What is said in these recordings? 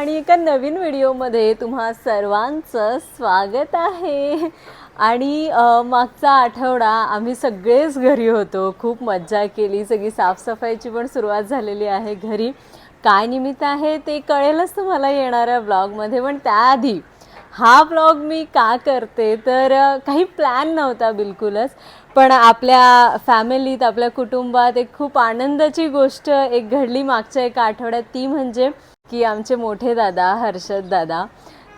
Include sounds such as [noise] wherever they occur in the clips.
आणि एका नवीन व्हिडिओमध्ये तुम्हा सर्वांचं स्वागत आहे. आणि मागचा आठवडा आम्ही सगळेच घरी होतो. खूप मज्जा केली. सगळी साफसफाईची पण सुरुवात झालेली आहे घरी. काय निमित्त आहे ते कळेलच तुम्हाला येणाऱ्या ब्लॉगमध्ये. पण त्याआधी हा ब्लॉग मी का करते? तर काही प्लॅन नव्हता बिलकुलच. पण आपल्या फॅमिलीत आपल्या कुटुंबात एक खूप आनंदाची गोष्ट एक घडली मागच्या एका आठवड्यात. ती म्हणजे की आमचे मोठे दादा हर्षद दादा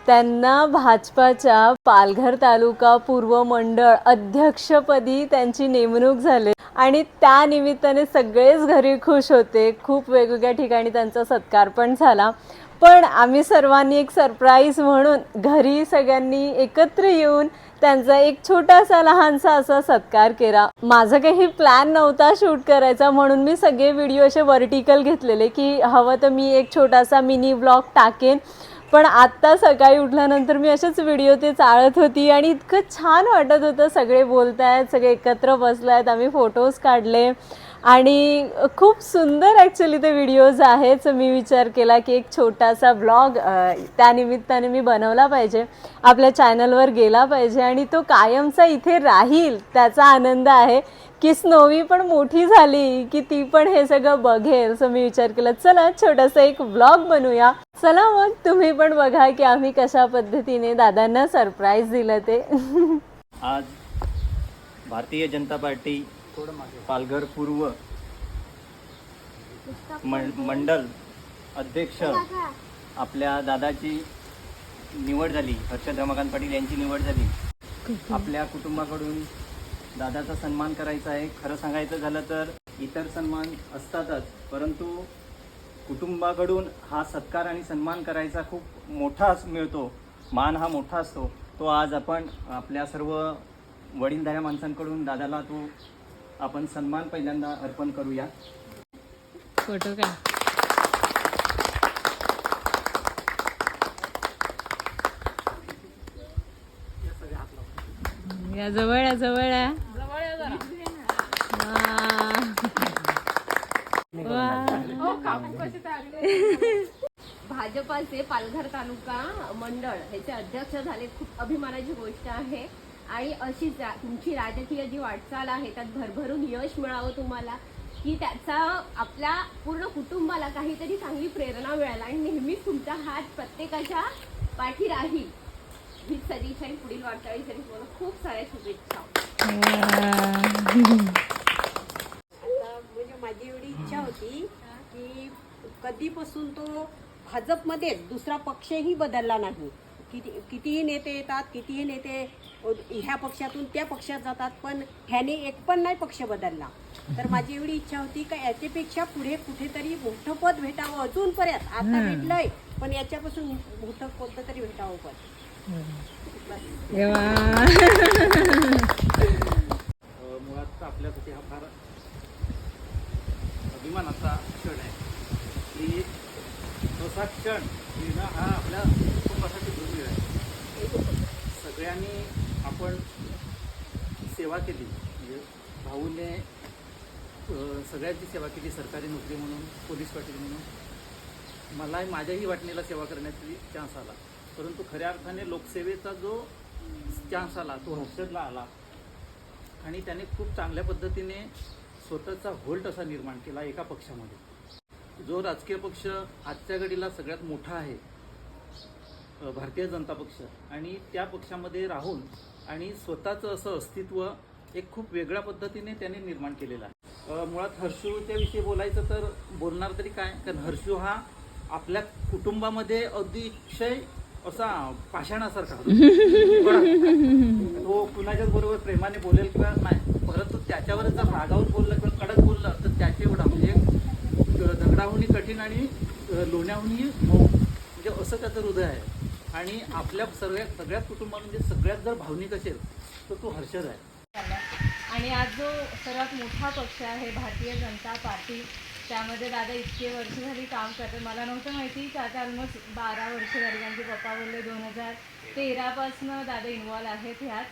त्यांना भाजपाच्या पालघर तालुका पूर्व मंडळ अध्यक्षपदी त्यांची नेमणूक झाली. आणि त्या निमित्ताने सगळेच घरी खुश होते. खूप वेगवेगळ्या ठिकाणी त्यांचा सत्कार पण झाला. पण आम्ही सर्वांनी एक सरप्राईज म्हणून घरी सगळ्यांनी एकत्र येऊन त्यांचा एक छोटासा लहानसा असा सत्कार केला. माझा काही प्लॅन नव्हता शूट करायचा म्हणून मी सगळे व्हिडिओ असे वर्टिकल घेतलेले की हवं तर मी एक छोटासा मिनी ब्लॉग टाकेन. पण आत्ता सकाळी उठल्यानंतर मी असेच व्हिडिओ ते चाळत होती आणि इतकं छान वाटत होतं. सगळे बोलत आहेत सगळे एकत्र बसले आहेत आम्ही फोटोज काढले. आणि खूप सुंदर ॲक्च्युली ते व्हिडिओज आहेत. मी विचार केला की एक छोटासा ब्लॉग त्यानिमित्ताने मी बनवला पाहिजे. आपल्या चॅनलवर गेला पाहिजे आणि तो कायमचा इथे राहील त्याचा आनंद आहे. की स्नोवी पण मोठी झाली की ती पण हे सगळं बघेल. सो मी विचार केला चला छोटासा एक ब्लॉग बनवूया चला मग तुम्ही पण बघा की आम्ही कशा पद्धतीने दादांना सरप्राईज दिलं ते. [laughs] आज भारतीय जनता पार्टी पालघर पूर्व मंडल अध्यक्ष आपल्या दादाची निवड झाली. हर्षद रमाकांत पाटील यांची निवड झाली. आपल्या कुटुंबाकडून दादाचा सन्मान करायचा आहे. खरं सांगायचं झालं तर इतर सन्मान असतातच परंतु कुटुंबाकडून हा सत्कार आणि सन्मान करायचा खूप मोठा मिळतो. मान हा मोठा असतो. तो आज आपण आपल्या सर्व वडीलधाऱ्या माणसांकडून दादाला तो आपण सन्मान पहिल्यांदा अर्पण करूया. फोटो काय या जवळ जवळ या. वा. भाजपाचे पालघर तालुका मंडळ ह्याचे अध्यक्ष झाले. खूप अभिमानाची गोष्ट आहे. आणि अशी जा- तुमची राजकीय जी वाटचाल आहे त्यात भरभरून यश मिळावं तुम्हाला की त्याचा आपल्या पूर्ण कुटुंबाला काहीतरी चांगली प्रेरणा मिळाला. आणि नेहमीच तुमचा हात प्रत्येकाच्या पाठी राहील ही सदिच्छा आणि पुढील वाटचाळीसाठी तुम्हाला खूप साऱ्या शुभेच्छा. आता म्हणजे माझी एवढी इच्छा होती की कधीपासून तो भाजपमध्ये दुसरा पक्षही बदलला नाही. किती कितीही नेते येतात कितीही नेते ह्या पक्षातून त्या पक्षात जातात पण ह्याने एक पण नाही पक्ष बदलला. तर माझी एवढी इच्छा होती का याच्यापेक्षा पुढे कुठेतरी मोठं पद भेटावं अजूनपर्यंत आता भेटलंय पण याच्यापासून मोठं पद तरी भेटावं पद मुळात आपल्यासाठी हा फार अभिमानाचा क्षण आहे. की तसा क्षण येणं हा आपल्या कुटुंबासाठी दुर्मिळ आहे. सगळ्यांनी आपण सेवा केली. म्हणजे भाऊने सगळ्यांची सेवा केली सरकारी नोकरी म्हणून पोलीस पाटील म्हणून. मलाही माझ्याही वाटणीला सेवा करण्याची चान्स आला. परंतु खऱ्या अर्थाने लोकसेवेचा जो चान्स आला तो हर्षदला आला. आणि त्याने खूप चांगल्या पद्धतीने स्वतःचा होल्ट असा निर्माण केला एका पक्षामध्ये. जो राजकीय पक्ष आजच्या घडीला सगळ्यात मोठा आहे भारतीय जनता पक्ष. आणि त्या पक्षामध्ये राहून आणि स्वतःचं असं अस्तित्व एक खूप वेगळ्या पद्धतीने त्याने निर्माण केलेलं आहे. मुळात हर्षूच्या विषयी बोलायचं तर बोलणार तरी काय? कारण हर्षू हा आपल्या कुटुंबामध्ये अतिशय असा पाषाणासारखा तो कुणाच्याच बरोबर प्रेमाने बोलेल किंवा नाही परंतु त्याच्यावर जर रागावून बोललं किंवा कडक बोललं तर त्याचे एवढा म्हणजे दगडाहूनही कठीण आणि लोण्याहूनही मऊ. म्हणजे असं त्याचं हृदय आहे. आणि आपल्या सर्व सगळ्याच कुटुंबामध्ये म्हणजे सगळ्यात जर भावनिक असेल तर तो हर्षद आहे. आणि आज जो सर्वात मोठा पक्ष आहे भारतीय जनता पार्टी त्यामध्ये दादा इतके वर्ष झाली काम करतात. मला नव्हतं माहिती की आता ऑलमोस्ट बारा वर्ष झाली. कारण की पप्पा बोलले दोन हजार तेरापासनं दादा इन्वॉल्व आहेत ह्यात.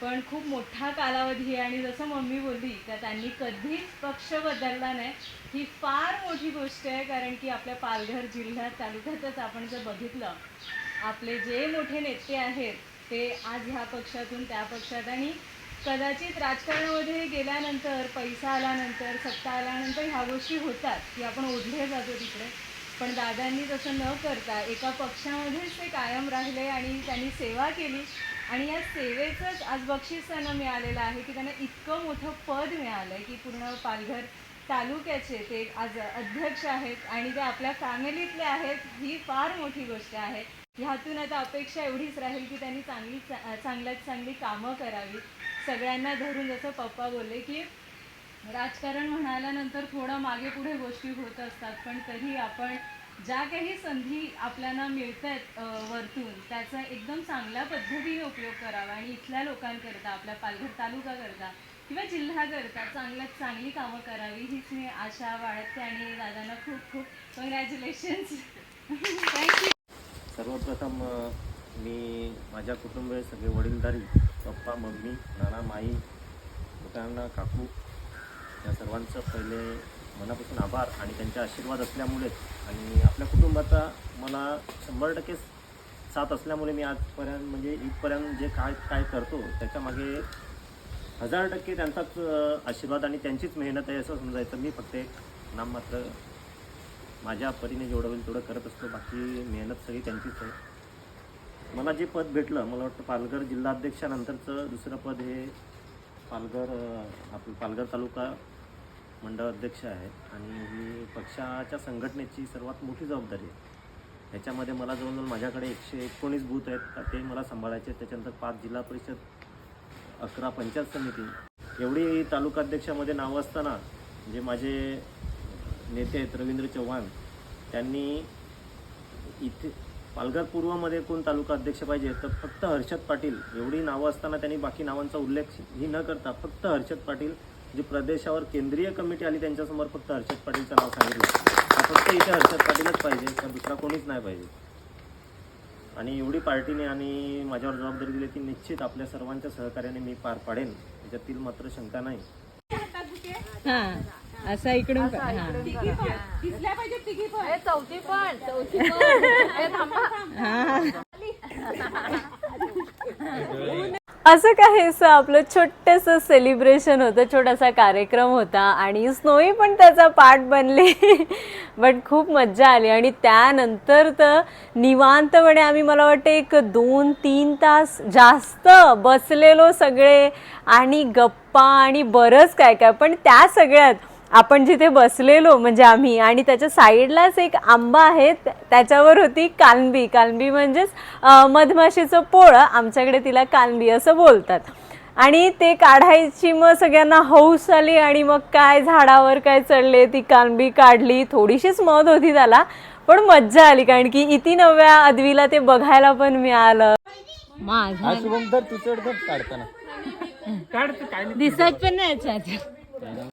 पण खूप मोठा कालावधी आहे. आणि जसं मम्मी बोलली तर त्यांनी कधीच पक्ष बदलला नाही. ही फार मोठी गोष्ट आहे. कारण की आपल्या पालघर जिल्ह्यात तालुक्यातच आपण जर बघितलं आपले जे मोठे नेते आहेत ते आज ह्या पक्षातून त्या पक्षात आणि कदाचित राजकारणामध्ये गेल्यानंतर पैसा आल्यानंतर सत्ता आल्यानंतर ह्या गोष्टी होतात की आपण ओढले जातो तिकडे. पण दादांनी तसं न करता एका पक्षामध्येच ते कायम राहिले आणि त्यांनी सेवा केली. आणि या सेवेचंच आज बक्षीस त्यांना मिळालेलं आहे की त्यांना इतकं मोठं पद मिळालं आहे की पूर्ण पालघर तालुक्याचे ते आज अध्यक्ष आहेत आणि ते आपल्या फॅमिलीतले आहेत ही फार मोठी गोष्ट आहे. ह्यातून आता अपेक्षा एवढीच राहील की त्यांनी चांगली चांगल्यात चांगली कामं करावी सगळ्यांना धरून जसं पप्पा बोलले की राजकारण म्हणाल्यानंतर थोडं मागे पुढे गोष्टी होत असतात पण तरी आपण ज्या काही संधी आपल्याला मिळत आहेत वरतून त्याचा एकदम चांगल्या पद्धतीने उपयोग करावा. आणि इथल्या लोकांकरता आपल्या पालघर तालुकाकरता किंवा जिल्ह्याकरता चांगल्यात चांगली कामं करावी हीच मी आशा बाळगते. आणि दादांना खूप खूप कॉंग्रॅच्युलेशन्स थँक्यू सर्वप्रथम मी माझ्या कुटुंबीय सगळे वडीलधारी पप्पा मम्मी नाना माई दुकाना काकू या सर्वांचं पहिले मनापासून आभार आणि त्यांचे आशीर्वाद असल्यामुळेच आणि आपल्या कुटुंबाचा मला शंभर टक्के साथ असल्यामुळे मी आजपर्यंत म्हणजे इथपर्यंत जे काय काय करतो त्याच्यामागे हजार टक्के त्यांचाच आशीर्वाद आणि त्यांचीच मेहनत आहे असं समजायचं. मी फक्त एक नाम मात्र माझ्या परीने जेवढं होईल तेवढं करत असतो बाकी मेहनत सगळी त्यांचीच आहे. मला जे पद भेटलं मला वाटतं पालघर जिल्हाध्यक्षानंतरचं दुसरं पद हे पालघर आपलं पालघर तालुका मंडळ अध्यक्ष आहे. आणि ही पक्षाच्या संघटनेची सर्वात मोठी जबाबदारी आहे. ह्याच्यामध्ये मला जवळजवळ माझ्याकडे एकशे एकोणीस बूथ आहेत. ते मला सांभाळायचे आहेत. त्याच्यानंतर पाच जिल्हा परिषद अकरा पंचायत समिती. एवढी तालुकाध्यक्षामध्ये नावं असताना जे माझे नेते आहेत रवींद्र चव्हाण. त्यांनी इथे पालघर पूर्वमध्ये कोण तालुका अध्यक्ष पाहिजे तर फक्त हर्षद पाटील. एवढी नावं असताना त्यांनी बाकी नावांचा उल्लेख ही न करता फक्त हर्षद पाटील जी प्रदेशावर केंद्रीय कमिटी आली त्यांच्यासमोर फक्त हर्षद पाटीलचं नाव सांगितलं. हा फक्त इथे हर्षद पाटीलच पाहिजे तर दुसरा कोणीच नाही पाहिजे. आणि एवढी पार्टीने आणि माझ्यावर जबाबदारी दिली ती निश्चित आपल्या सर्वांच्या सहकार्याने मी पार पाडेन. त्याच्यातील मात्र शंका नाही. हां. असा इकडून पण, हां. चौथी पण. चौथी पण. [laughs] असं काहीसं आपलं छोटंसं सेलिब्रेशन होतं छोटासा कार्यक्रम होता आणि स्नोई पण त्याचा पार्ट बनले. बट खूप मज्जा आली आणि त्यानंतर तर निवांतपणे आम्ही मला वाटतं एक दोन तीन तास जास्त बसलेलो सगळे आणि गप्पा आणि बरंच काय काय. पण त्या सगळ्यात आपण जिथे बसलेलो म्हणजे आम्ही आणि त्याच्या साईडलाच एक आंबा आहे त्या- त्याच्यावर होती कालंबी. कालंबी म्हणजेच मधमाशीचं पोळं आमच्याकडे तिला कालंबी असं बोलतात. आणि ते काढायची मग सगळ्यांना हौस आली आणि मग काय झाडावर काय चढले ती कालंबी काढली. थोडीशीच मध होती त्याला पण मज्जा आली कारण की इति नव्या अदवीला ते बघायला पण मिळालं. माझा दिसत पण नाही याच्यात.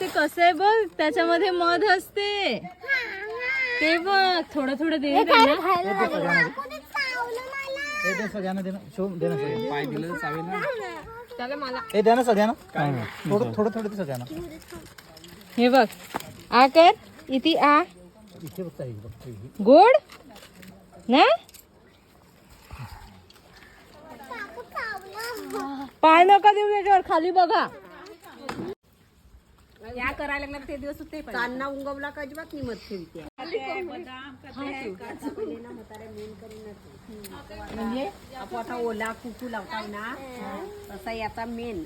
ते कसं आहे बघ त्याच्यामध्ये मध असते. ते बघ थोडं थोडं दे. हे द्या ना सगळ्यांना थोडं थोडं थोडं ते सगळ्यांना हे बघ. आ कर. इथे आ. इथे गोड? ना? पाय नका देऊ त्याच्यावर खाली बघा. या करायला लागला ते दिवस ते उंगवला का अजिबात निमत ठेवते म्हणजे आपण आता ओला कुकू लावताय ना तसा याचा मेन.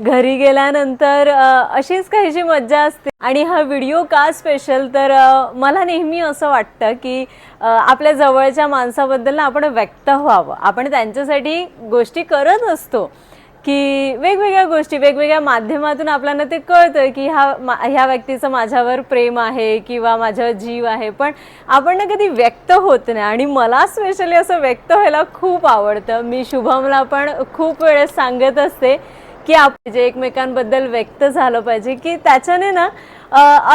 घरी गेल्यानंतर अशीच काहीशी मज्जा असते. आणि हा व्हिडिओ का स्पेशल तर मला नेहमी असं वाटतं की आपल्या जवळच्या माणसाबद्दल ना आपण व्यक्त व्हावं. आपण त्यांच्यासाठी गोष्टी करत असतो. की वेगवेगळ्या गोष्टी वेगवेगळ्या माध्यमातून आपल्याला ते कळतं की ह्या मा ह्या व्यक्तीचं माझ्यावर प्रेम आहे किंवा माझ्यावर जीव आहे. पण आपण ना कधी व्यक्त होत नाही. आणि मला स्पेशली असं व्यक्त व्हायला खूप आवडतं. मी शुभमला पण खूप वेळेस सांगत असते की आपण जे एकमेकांबद्दल व्यक्त झालं पाहिजे की त्याच्याने ना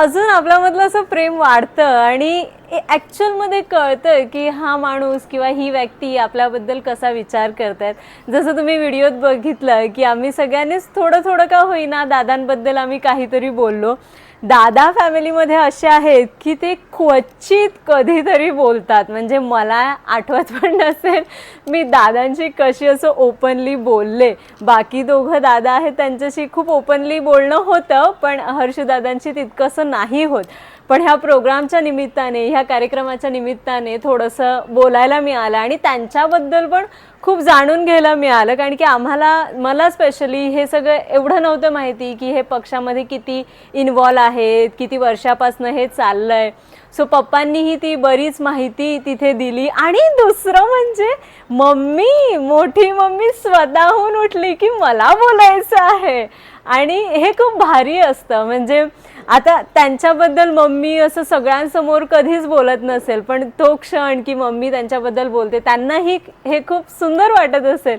अजून आपल्यामधलं असं प्रेम वाढतं. आणि ॲक्च्युअलमध्ये कळतं की हा माणूस किंवा ही व्यक्ती आपल्याबद्दल कसा विचार करतायत. जसं तुम्ही व्हिडिओत बघितलं की आम्ही सगळ्यांनीच थोडं थोडं का होईना दादांबद्दल आम्ही काहीतरी बोललो. दादा फॅमिलीमध्ये असे आहेत की ते क्वचित कधीतरी बोलतात. म्हणजे मला आठवत पण नसेल मी दादांशी कशी असं ओपनली बोलले. बाकी दोघं दादा आहेत त्यांच्याशी खूप ओपनली बोलणं होतं पण हर्षदादांशी तितकंसं नाही होत. पण ह्या प्रोग्रामच्या निमित्ताने ह्या कार्यक्रमाच्या निमित्ताने थोडंसं बोलायला मिळालं आणि त्यांच्याबद्दल पण खूप जाणून घ्यायला मिळालं. कारण की आम्हाला मला स्पेशली हे सगळं एवढं नव्हतं माहिती की हे पक्षामध्ये किती इन्वॉल्व आहेत किती वर्षापासून हे चाललं आहे सो पप्पांनीही ती बरीच माहिती तिथे दिली आणि दुसरं म्हणजे मम्मी मोठी मम्मी स्वतःहून उठली की मला बोलायचं आहे. आणि हे खूप भारी असतं. म्हणजे आता त्यांच्याबद्दल मम्मी असं सगळ्यांसमोर कधीच बोलत नसेल पण तो क्षण की मम्मी त्यांच्याबद्दल बोलते त्यांनाही हे खूप सुंदर वाटत असेल.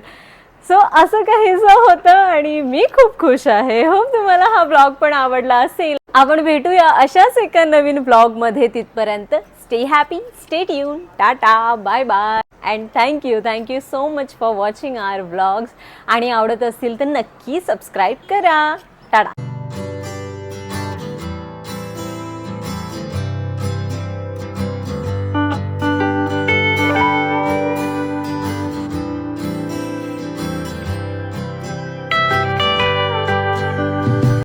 सो असं काहीसं होतं आणि मी खूप खुश आहे. होप तुम्हाला हा ब्लॉग पण आवडला असेल. आपण भेटूया अशाच एका नवीन ब्लॉगमध्ये तिथपर्यंत stay happy stay tune tata bye bye and thank you thank you so much for watching our blogs आणि आवडत असतील तर नक्की सबस्क्राईब करा. टाटा.